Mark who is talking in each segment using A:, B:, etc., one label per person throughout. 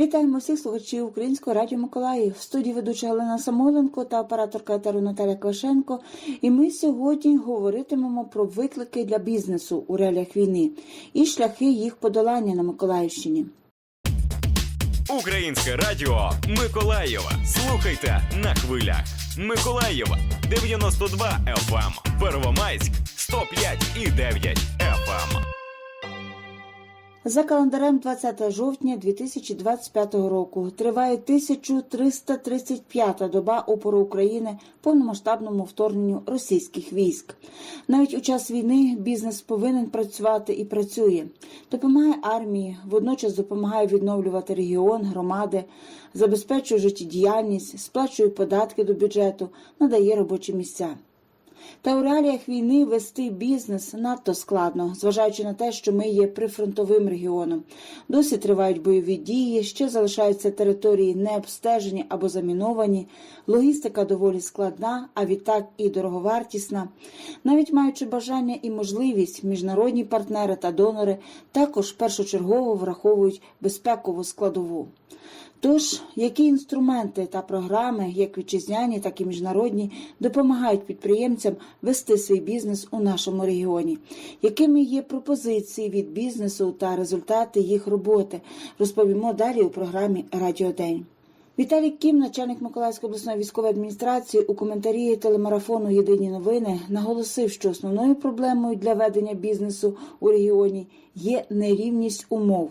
A: Вітаємо всіх слухачів Українського радіо Миколаїв. В студії ведуча Галина Самоленко та операторка етеру Наталя Квашенко. І ми сьогодні говоритимемо про виклики для бізнесу у реаліях війни і шляхи їх подолання на Миколаївщині.
B: Українське радіо Миколаєва. Слухайте на хвилях. Миколаєва 92 FM. Первомайськ 105 і 9 FM.
A: За календарем 20 жовтня 2025 року триває 1335-та доба опору України повномасштабному вторгненню російських військ. Навіть у час війни бізнес повинен працювати і працює. Допомагає армії, водночас допомагає відновлювати регіон, громади, забезпечує життєдіяльність, сплачує податки до бюджету, надає робочі місця. Та у реаліях війни вести бізнес надто складно, зважаючи на те, що ми є прифронтовим регіоном. Досі тривають бойові дії, ще залишаються території не обстежені або заміновані. Логістика доволі складна, а відтак і дороговартісна. Навіть маючи бажання і можливість, міжнародні партнери та донори також першочергово враховують безпекову складову. Тож, які інструменти та програми, як вітчизняні, так і міжнародні, допомагають підприємцям вести свій бізнес у нашому регіоні? Якими є пропозиції від бізнесу та результати їх роботи? Розповімо далі у програмі Радіодень. Віталій Кім, начальник Миколаївської обласної військової адміністрації, у коментарі телемарафону Єдині новини наголосив, що основною проблемою для ведення бізнесу у регіоні є нерівність умов.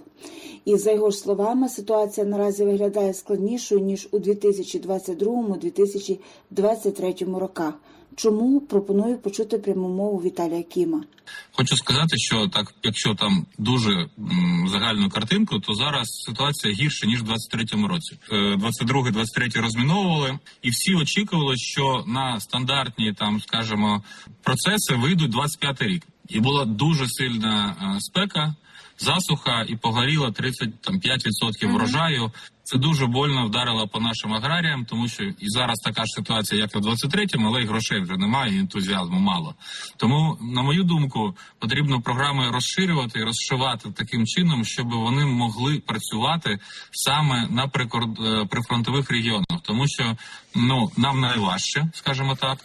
A: І за його ж словами, ситуація наразі виглядає складнішою ніж у 2022-2023 роках. Чому пропоную почути пряму мову Віталія Кіма?
C: Хочу сказати, що так, якщо там дуже м, загальну картинку, то зараз ситуація гірша ніж в 23-му році. Е, 22-й, 23-й розміновували, і всі очікували, що на стандартні там, скажімо, процеси вийдуть 25-й рік. І була дуже сильна е, спека, засуха, і погоріло 35% врожаю. Це дуже больно вдарило по нашим аграріям, тому що і зараз така ж ситуація, як в 23-му, але й грошей вже немає, і ентузіазму мало. Тому, на мою думку, потрібно програми розширювати і розшивати таким чином, щоб вони могли працювати саме на прикорд... е, прифронтових регіонах, тому що ну нам найважче, скажімо так.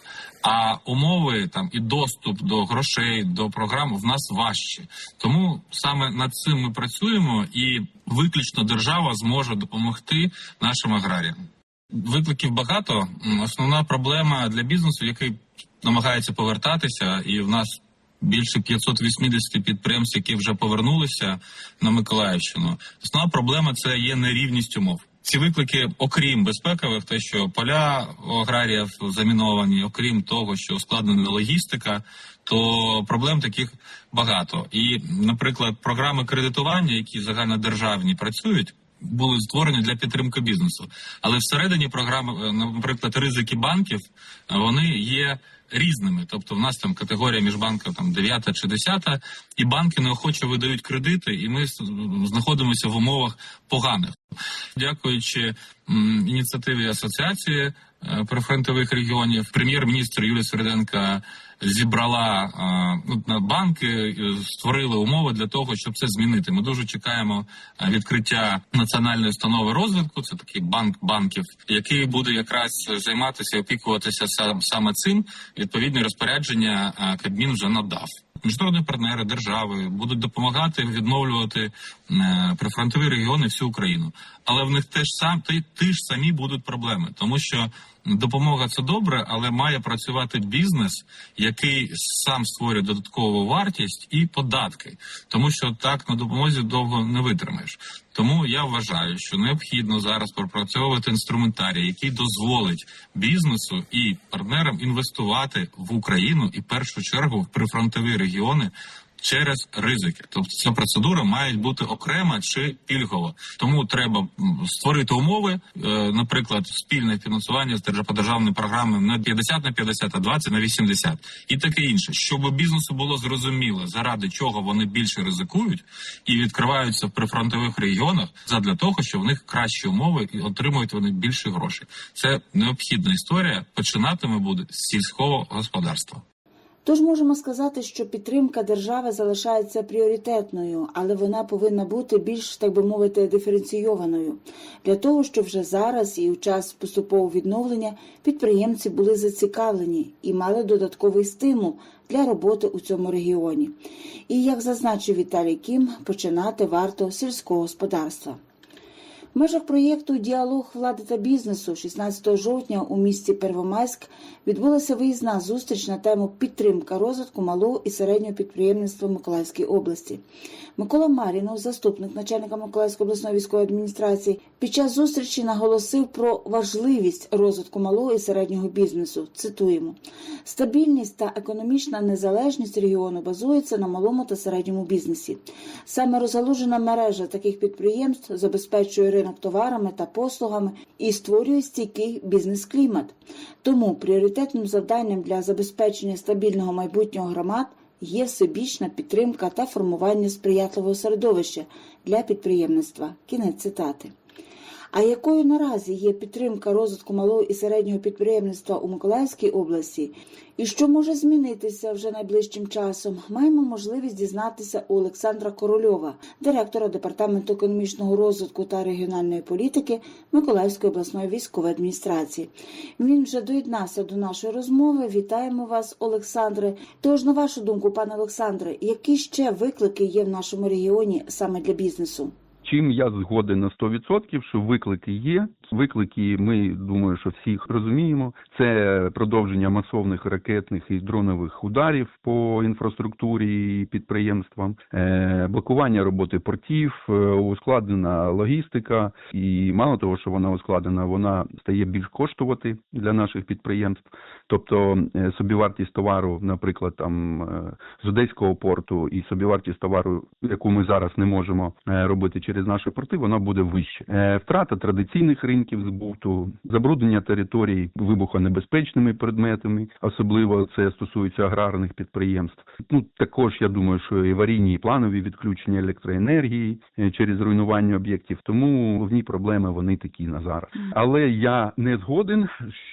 C: А умови там і доступ до грошей, до програм в нас важче. Тому саме над цим ми працюємо, і виключно держава зможе допомогти нашим аграріям. Викликів багато. Основна проблема для бізнесу, який намагається повертатися, і в нас більше 580 підприємств, які вже повернулися на Миколаївщину. Основна проблема це є нерівність умов. Ці виклики, окрім безпекових, те, що поля аграріїв заміновані, окрім того, що ускладнена логістика, то проблем таких багато. І, наприклад, програми кредитування, які загальнодержавні працюють. Були створені для підтримки бізнесу, але всередині програми, е, наприклад, ризики банків, е, вони є різними. Тобто, в нас там категорія між банками там 9 чи 10, і банки неохоче видають кредити, і ми знаходимося в умовах поганих. Дякуючи ініціативі асоціації прифронтових регіонів, прем'єр-міністр Юлія Середенка зібрала е, ну, на банки, е, створили умови для того, щоб це змінити. Ми дуже чекаємо е, відкриття національної установи розвитку. Це такий банк банків, який буде якраз займатися опікуватися сам- саме цим. Відповідні розпорядження е, Кабмін вже надав. Міжнародні партнери держави будуть допомагати відновлювати е, прифронтові регіони всю Україну, але в них теж сам ті, ті ж самі будуть проблеми, тому що допомога це добре, але має працювати бізнес, який сам створює додаткову вартість і податки, тому що так на допомозі довго не витримаєш. Тому я вважаю, що необхідно зараз пропрацьовувати інструментарій, який дозволить бізнесу і партнерам інвестувати в Україну і в першу чергу в прифронтові регіони. Через ризики, тобто ця процедура має бути окрема чи пільгова. Тому треба створити умови, е, наприклад, спільне фінансування з державними програмами не 50 на 50, а 20 на 80 і таке інше, щоб бізнесу було зрозуміло, заради чого вони більше ризикують і відкриваються в прифронтових регіонах, задля того, що в них кращі умови і отримують вони більше грошей. Це необхідна історія. Починатиме буде з сільського господарства.
A: Тож можемо сказати, що підтримка держави залишається пріоритетною, але вона повинна бути більш, так би мовити, диференційованою для того, щоб вже зараз і у час поступового відновлення підприємці були зацікавлені і мали додатковий стимул для роботи у цьому регіоні. І як зазначив Віталій Кім, починати варто сільського господарства. В межах проєкту Діалог влади та бізнесу 16 жовтня у місті Первомайськ відбулася виїзна зустріч на тему підтримка розвитку малого і середнього підприємництва Миколаївської області. Микола Марінов, заступник начальника Миколаївської обласної військової адміністрації, під час зустрічі наголосив про важливість розвитку малого і середнього бізнесу. Цитуємо: стабільність та економічна незалежність регіону базується на малому та середньому бізнесі. Саме розгалужена мережа таких підприємств забезпечує ринок товарами та послугами і створює стійкий бізнес-клімат. Тому пріоритетним завданням для забезпечення стабільного майбутнього громад є всебічна підтримка та формування сприятливого середовища для підприємництва. Кінець цитати. А якою наразі є підтримка розвитку малого і середнього підприємництва у Миколаївській області, і що може змінитися вже найближчим часом, маємо можливість дізнатися у Олександра Корольова, директора департаменту економічного розвитку та регіональної політики Миколаївської обласної військової адміністрації. Він вже доєднався до нашої розмови. Вітаємо вас, Олександре. Тож, на вашу думку, пане Олександре, які ще виклики є в нашому регіоні саме для бізнесу?
D: Чим я згоден на 100%, що виклики є. Виклики, ми думаю, що всіх розуміємо. Це продовження масовних ракетних і дронових ударів по інфраструктурі і підприємствам, е, блокування роботи портів, е, ускладнена логістика, і мало того, що вона ускладнена, вона стає більш коштувати для наших підприємств. Тобто е, собівартість товару, наприклад, там з одеського порту, і собівартість товару, яку ми зараз не можемо робити через наші порти, вона буде вище. Е, Втрата традиційних ринків збуту, забруднення територій вибухонебезпечними предметами, особливо це стосується аграрних підприємств. Ну також я думаю, що і аварійні і планові відключення електроенергії е, через руйнування об'єктів. Тому головні проблеми вони такі на зараз. Але я не згоден,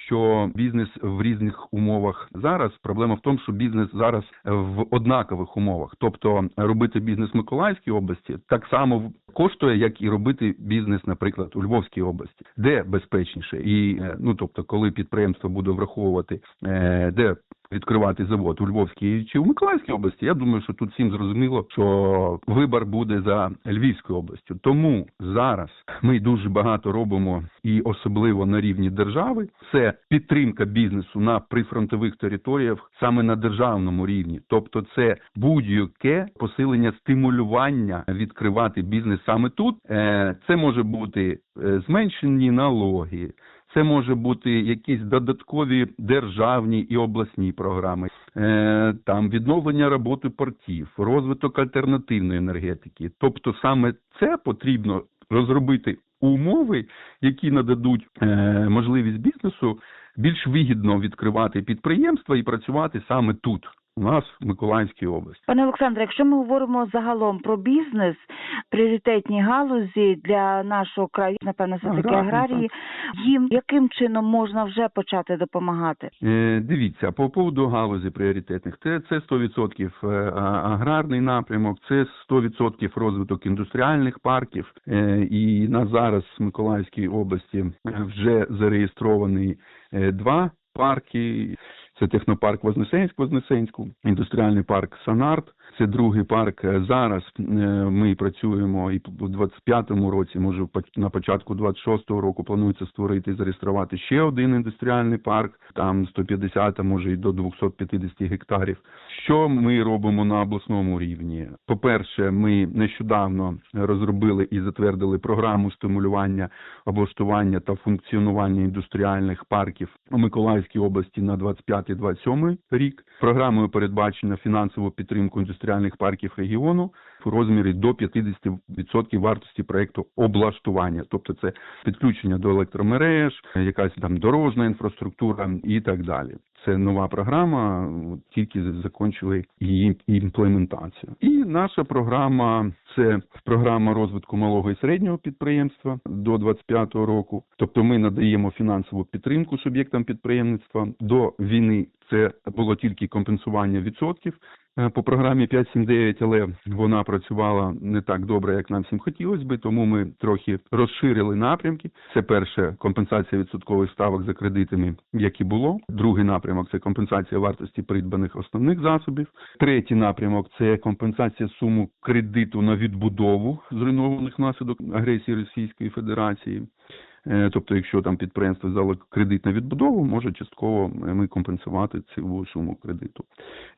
D: що бізнес в різних умовах зараз. Проблема в тому, що бізнес зараз в однакових умовах, тобто робити бізнес в Миколаївській області так само коштує, як і робити бізнес, наприклад, у Львовській області, де безпечніше, і е, ну тобто, коли підприємство буде враховувати, е, де відкривати завод у Львовській чи у Миколаївській області, я думаю, що тут всім зрозуміло, що вибір буде за Львівською областю. Тому зараз ми дуже багато робимо, і особливо на рівні держави, це підтримка бізнесу на прифронтових територіях саме на державному рівні, тобто це будь-яке посилення стимулювання відкривати бізнес саме тут. Е, Це може бути е, зменшені налоги. Це може бути якісь додаткові державні і обласні програми, е, там відновлення роботи портів, розвиток альтернативної енергетики. Тобто, саме це потрібно розробити умови, які нададуть е, можливість бізнесу більш вигідно відкривати підприємства і працювати саме тут. У нас в Миколаївській області.
E: Пане Олександре, якщо ми говоримо загалом про бізнес, пріоритетні галузі для нашого краю, напевно, все таки
D: Аграрні,
E: аграрії, їм яким чином можна вже почати допомагати?
D: Е, Дивіться, по поводу галузі пріоритетних, це, це 100% е, аграрний напрямок, це 100% розвиток індустріальних парків. Е, І на зараз в Миколаївській області вже зареєстровані е, два парки. Це технопарк Вознесенськ, Вознесенську, індустріальний парк Санарт. Це другий парк. Е, Зараз е, ми працюємо і у 25-му році, може на початку 26-го року планується створити і зареєструвати ще один індустріальний парк, там 150, а може і до 250 гектарів. Що ми робимо на обласному рівні? По-перше, ми нещодавно розробили і затвердили програму стимулювання облаштування та функціонування індустріальних парків у Миколаївській області на 25-27 рік. Програмою передбачено фінансову підтримку індустріальних парків регіону в розмірі до 50% вартості проекту облаштування, тобто це підключення до електромереж, якась там дорожна інфраструктура і так далі. Це нова програма, тільки закінчили її імплементацію. І наша програма це програма розвитку малого і середнього підприємства до 25 року. Тобто ми надаємо фінансову підтримку суб'єктам підприємництва. До війни це було тільки компенсування відсотків по програмі 579, але вона працювала не так добре, як нам всім хотілося би, тому ми трохи розширили напрямки. Це перше компенсація відсоткових ставок за кредитами, як і було. Другий напрямок це компенсація вартості придбаних основних засобів. Третій напрямок це компенсація суму кредиту на відбудову зруйнованих внаслідок агресії Російської Федерації. Е, Тобто, якщо там підприємство взяло кредит на відбудову, може частково е, ми компенсувати цю суму кредиту.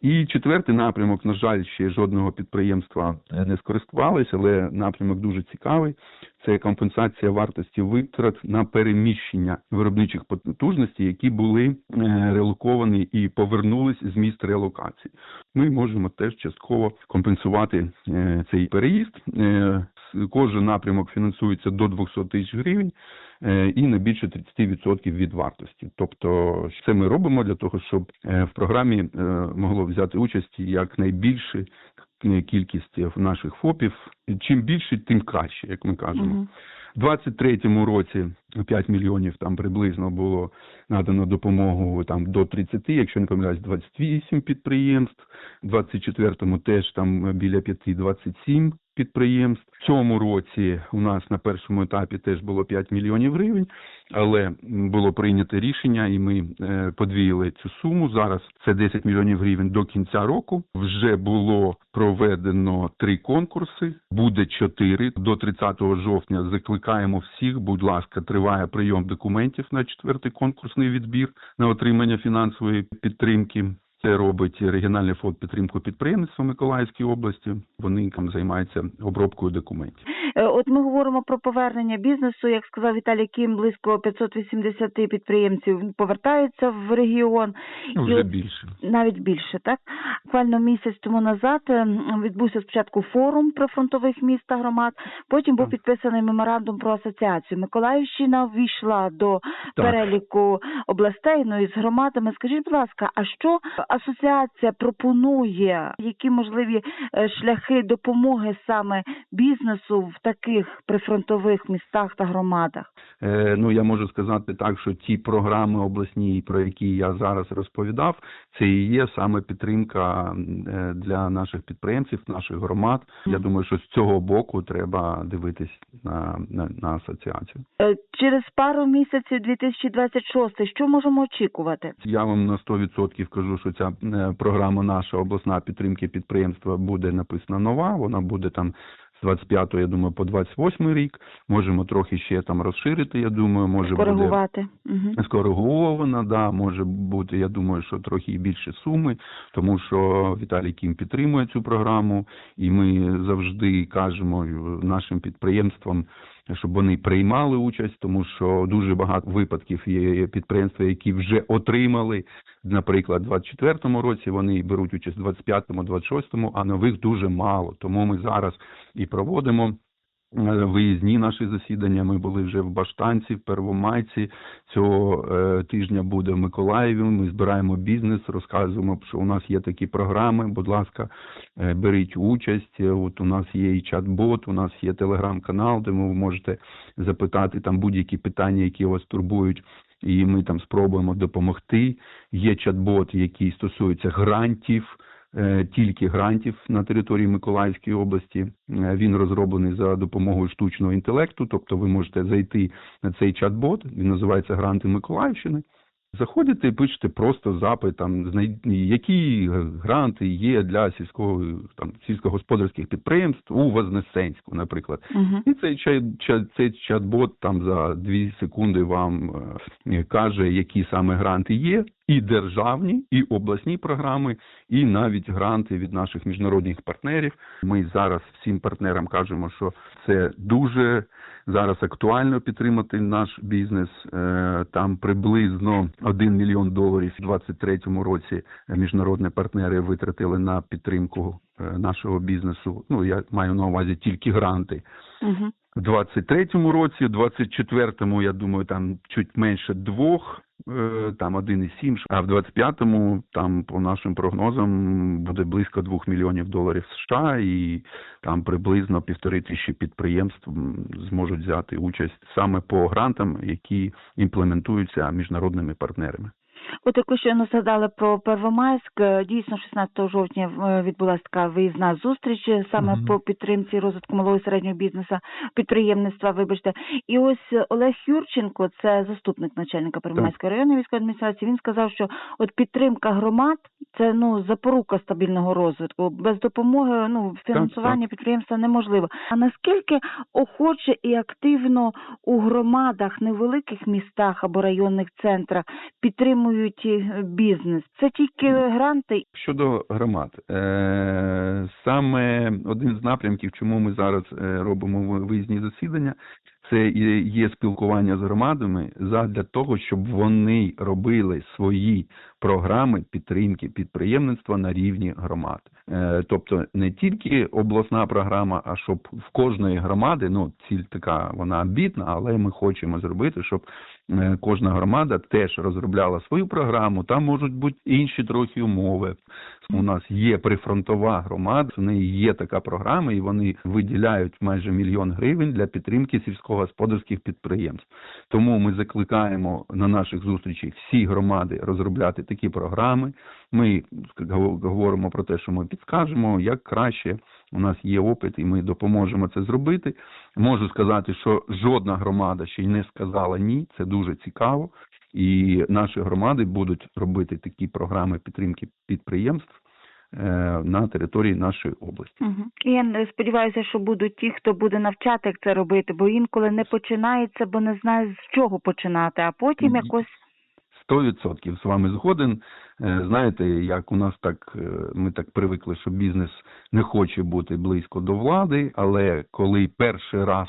D: І четвертий напрямок, на жаль, ще жодного підприємства е, не скористувалися, але напрямок дуже цікавий. Це компенсація вартості витрат на переміщення виробничих потужностей, які були релоковані і повернулись з місць релокації. Ми можемо теж частково компенсувати цей переїзд. Кожен напрямок фінансується до 200 тисяч гривень і не більше 30% від вартості. Тобто, це ми робимо для того, щоб е, в програмі е, могло взяти участь якнайбільше е, кількість наших ФОПів. Чим більше, тим краще, як ми кажемо. У 23-му році 5 мільйонів там приблизно було надано допомогу там до 30, якщо не помиляюсь, 28 підприємств. У 24-му теж там біля 5-27 підприємств. В цьому році у нас на першому етапі теж було 5 мільйонів гривень, але було прийнято рішення, і ми е, подвоїли цю суму. Зараз це 10 мільйонів гривень до кінця року. Вже було проведено три конкурси, буде чотири. До 30 жовтня закликаємо всіх. Будь ласка, триває прийом документів на четвертий конкурсний відбір на отримання фінансової підтримки. Це робить регіональний фонд підтримку підприємництва Миколаївської області. Вони там займаються обробкою документів.
E: Е, От ми говоримо про повернення бізнесу. Як сказав Віталій Кім, близько 580 підприємців повертаються в регіон.
D: Ну,
E: І
D: вже
E: от
D: більше.
E: навіть більше, так буквально місяць тому назад е, відбувся спочатку форум прифронтових міст та громад. Потім був
D: Так.
E: підписаний меморандум про асоціацію. Миколаївщина ввійшла до
D: Так.
E: переліку областей. Ну і з громадами. Скажіть, будь ласка, а що асоціація пропонує? Які можливі е, шляхи допомоги саме бізнесу в таких прифронтових містах та громадах?
D: Е, ну я можу сказати так, що ті програми обласні, про які я зараз розповідав, це і є саме підтримка е, для наших підприємців, наших громад. Я думаю, що з цього боку треба дивитись на, на, на асоціацію.
E: Е, Через пару місяців 2026 що можемо очікувати?
D: Я вам на 100% кажу, що ця е, програма наша обласна підтримки підприємства буде написана нова. Вона буде там з 25, я думаю, по 28 рік. Можемо трохи ще там розширити. Я думаю, може буде
E: Коригувати. Угу.
D: скоригована, да, може бути, я думаю, що трохи більше суми, тому що Віталій Кім підтримує цю програму, і ми завжди кажемо нашим підприємствам, щоб вони приймали участь, тому що дуже багато випадків є підприємства, які вже отримали, наприклад, в 24-му році вони беруть участь в 25-му, 26-му, а нових дуже мало. Тому ми зараз і проводимо виїзні наші засідання. Ми були вже в Баштанці, в Первомайці. Цього е, тижня буде в Миколаєві. Ми збираємо бізнес, розказуємо, що у нас є такі програми. Будь ласка, е, беріть участь. Е, От у нас є і чат-бот, у нас є телеграм-канал, де ви можете запитати там будь-які питання, які вас турбують. І ми там спробуємо допомогти. Є чат-бот, який стосується грантів, е, тільки грантів на території Миколаївської області. Е, Він розроблений за допомогою штучного інтелекту, тобто ви можете зайти на цей чат-бот, він називається Гранти Миколаївщини. Заходите і пишете просто запит, там які гранти є для сільського там сільськогосподарських підприємств у Вознесенську, наприклад.
E: Угу.
D: І цей чат, чат, цей чат-бот там за дві секунди вам е, каже, які саме гранти є, і державні, і обласні програми, і навіть гранти від наших міжнародних партнерів. Ми зараз всім партнерам кажемо, що це дуже зараз актуально підтримати наш бізнес. Е, Там приблизно 1 мільйон доларів у 2023 році міжнародні партнери витратили на підтримку е, нашого бізнесу. Ну я маю на увазі тільки гранти.
E: Угу.
D: В 23-му році, в 24-му, я думаю, там чуть менше двох, там 1,7, а в 25-му, там по нашим прогнозам, буде близько 2 мільйонів доларів США, і там приблизно півтори тисячі підприємств зможуть взяти участь саме по грантам, які імплементуються міжнародними партнерами.
E: От яку щойно згадали про Первомайськ. е, Дійсно, 16 жовтня е, відбулася така виїзна зустріч е, саме
D: Мгм.
E: по підтримці розвитку малого і середнього бізнесу, підприємництва. Вибачте, і ось Олег Юрченко, це заступник начальника Первомайської районної військової адміністрації. Він сказав, що от підтримка громад це ну запорука стабільного розвитку. Без допомоги ну фінансування підприємства неможливо. А наскільки охоче і активно у громадах, невеликих містах або районних центрах підтримують е, бізнес? Це тільки гранти.
D: Щодо громад, е, саме один з напрямків, чому ми зараз е, робимо ви- виїзні засідання, це є спілкування з громадами задля того, щоб вони робили свої програми підтримки підприємництва на рівні громад. Тобто не тільки обласна програма, а щоб в кожної громади, ну ціль така вона амбітна, але ми хочемо зробити, щоб кожна громада теж розробляла свою програму. Там можуть бути інші трохи умови. У нас є прифронтова громада, у неї є така програма, і вони виділяють майже мільйон гривень для підтримки сільськогосподарських підприємств. Тому ми закликаємо на наших зустрічах всі громади розробляти такі програми. Ми говоримо про те, що ми підскажемо, як краще. У нас є опит, і ми допоможемо це зробити. Можу сказати, що жодна громада ще й не сказала ні. Це дуже цікаво. І наші громади будуть робити такі програми підтримки підприємств е, на території нашої області.
E: Угу. І я сподіваюся, що будуть ті, хто буде навчати, як це робити, бо інколи не починається, бо не знає з чого починати, а потім якось
D: Сто відсотків з вами згоден. Е, Знаєте, як у нас так е, ми так привикли, що бізнес не хоче бути близько до влади, але коли перший раз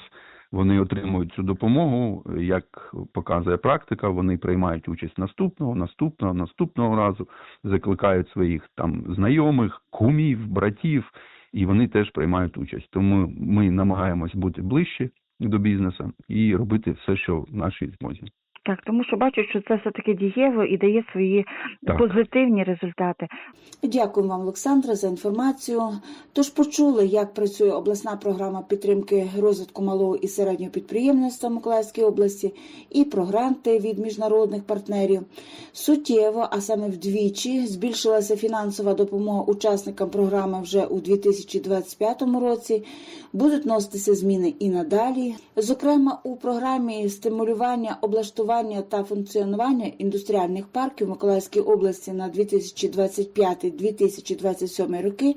D: вони отримують цю допомогу, як показує практика, вони приймають участь наступного, наступного, наступного разу, закликають своїх там знайомих, кумів, братів, і вони теж приймають участь. Тому ми намагаємось бути ближче до бізнесу і робити все, що в нашій змозі.
E: Так, тому що бачу, що це все таки дієво і дає свої
D: Так.
E: позитивні результати.
A: Дякуємо вам, Олександра, за інформацію. Тож почули, як працює обласна програма підтримки розвитку малого і середнього підприємництва Миколаївської області і про гранти від міжнародних партнерів. Суттєво, а саме вдвічі, збільшилася фінансова допомога учасникам програми вже у 2025 році. Будуть носитися зміни і надалі. Зокрема, у програмі стимулювання, облаштування та функціонування індустріальних парків Миколаївській області на 2025-2027 роки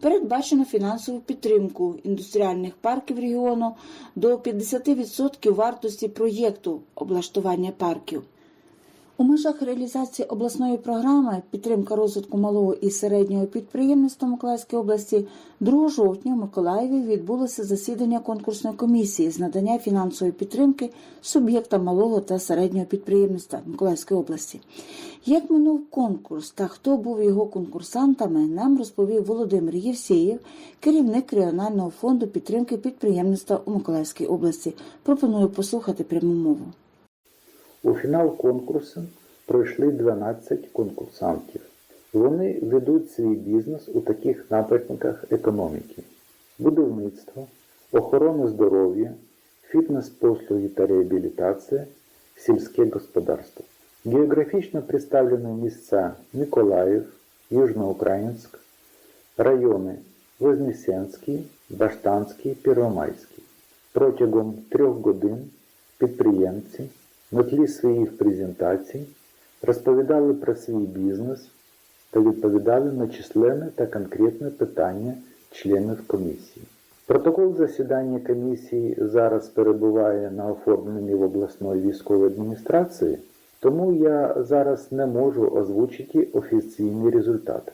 A: передбачено фінансову підтримку індустріальних парків регіону до 50% вартості проєкту облаштування парків. У межах реалізації обласної програми підтримка розвитку малого і середнього підприємництва Миколаївської області 2 жовтня в Миколаєві відбулося засідання конкурсної комісії з надання фінансової підтримки суб'єктам малого та середнього підприємництва Миколаївської області. Як минув конкурс та хто був його конкурсантами, нам розповів Володимир Євсеєв, керівник регіонального фонду підтримки підприємництва у Миколаївській області. Пропоную послухати пряму мову.
F: У фінал конкурсу пройшли 12 конкурсантів. Вони ведуть свій бізнес у таких напрямках економіки: будівництво, охорона здоров'я, фітнес-послуги та реабілітація, сільське господарство. Географічно представлені місця Миколаїв, Южноукраїнськ, райони Вознесенський, Баштанський, Первомайський. Протягом трьох годин підприємці на тлі своїх презентацій розповідали про свій бізнес та відповідали на численне та конкретне питання членів комісії. Протокол засідання комісії зараз перебуває на оформленні в обласної військової адміністрації Тому я зараз не можу озвучити офіційні результати.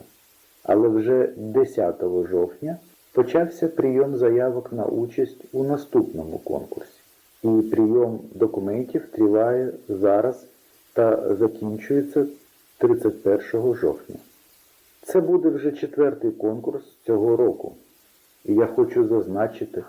F: Але вже 10 жовтня почався прийом заявок на участь у наступному конкурсі. І прийом документів триває зараз та закінчується 31 жовтня. Це буде вже четвертий конкурс цього року. І я хочу зазначити,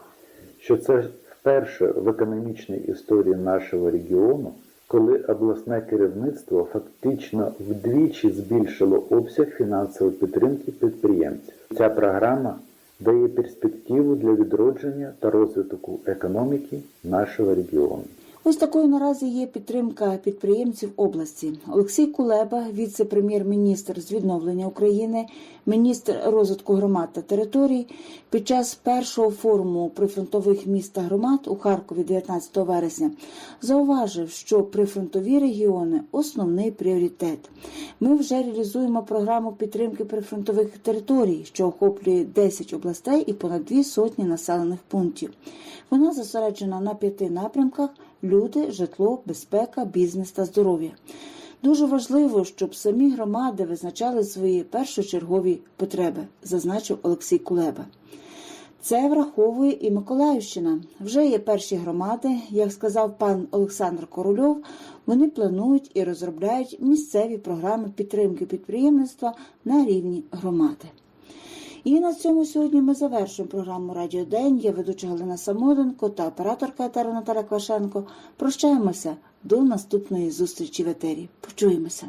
F: що це вперше в економічній історії нашого регіону, коли обласне керівництво фактично вдвічі збільшило обсяг фінансової підтримки підприємців. Ця програма дає перспективу для відродження та розвитку економіки нашого регіону.
A: Ось такою наразі є підтримка підприємців області. Олексій Кулеба, віце-прем'єр-міністр з відновлення України, міністр розвитку громад та територій, під час першого форуму прифронтових міст та громад у Харкові 19 вересня зауважив, що прифронтові регіони основний пріоритет. Ми вже реалізуємо програму підтримки прифронтових територій, що охоплює 10 областей і понад дві сотні населених пунктів. Вона зосереджена на п'яти напрямках: люди, житло, безпека, бізнес та здоров'я. Дуже важливо, щоб самі громади визначали свої першочергові потреби, зазначив Олексій Кулеба. Це враховує і Миколаївщина. Вже є перші громади, як сказав пан Олександр Корольов. Вони планують і розробляють місцеві програми підтримки підприємництва на рівні громади. І на цьому сьогодні ми завершуємо програму Радіо День. Я ведуча Галина Самоденко та операторка Етера Наталя Квашенко. Прощаємося до наступної зустрічі в етері. Почуємося.